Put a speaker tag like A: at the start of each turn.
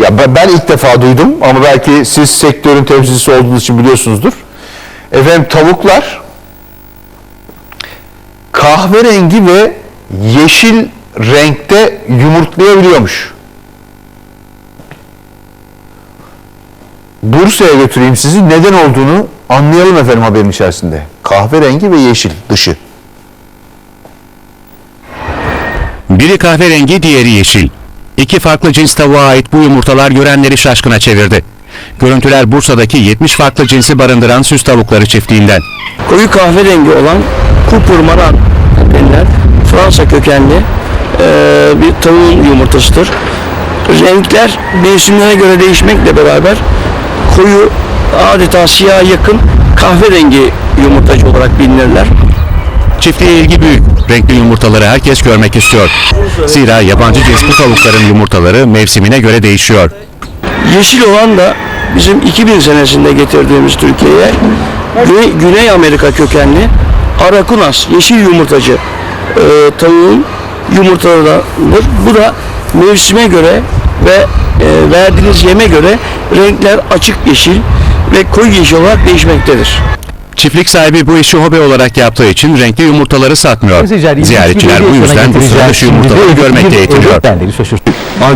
A: Ya ben, ilk defa duydum ama belki siz sektörün temsilcisi olduğunuz için biliyorsunuzdur. Efendim tavuklar kahverengi ve yeşil renkte yumurtlayabiliyormuş. Bursa'ya götüreyim sizi. Neden olduğunu anlayalım efendim haberin içerisinde. Kahverengi ve yeşil dışı.
B: Biri kahverengi, diğeri yeşil. İki farklı cins tavuğa ait bu yumurtalar görenleri şaşkına çevirdi. Görüntüler Bursa'daki 70 farklı cinsi barındıran süs tavukları çiftliğinden.
C: koyu kahverengi olan Cooper Maran denilen Fransa kökenli eee, bir tavuğun yumurtasıdır. Renkler mevsimlere göre değişmekle beraber koyu adeta siyaha yakın kahverengi yumurtacı olarak bilinirler.
B: Çiftliğe ilgi büyük. Renkli yumurtaları herkes görmek istiyor. Zira yabancı cins bu tavukların yumurtaları mevsimine göre değişiyor.
C: Yeşil olan da bizim 2000 senesinde getirdiğimiz Türkiye'ye Güney, Güney Amerika kökenli Arakunas yeşil yumurtacı e, tavuğun yumurtalarıdır. Bu da mevsime göre ve e, verdiğiniz yeme göre renkler açık yeşil ve koyu yeşil olarak değişmektedir.
B: Çiftlik sahibi bu işi hobi olarak yaptığı için renkli yumurtaları satmıyor. Ziyaretçiler bu yüzden bu sıra dışı yumurtaları görmekte yetiniyor.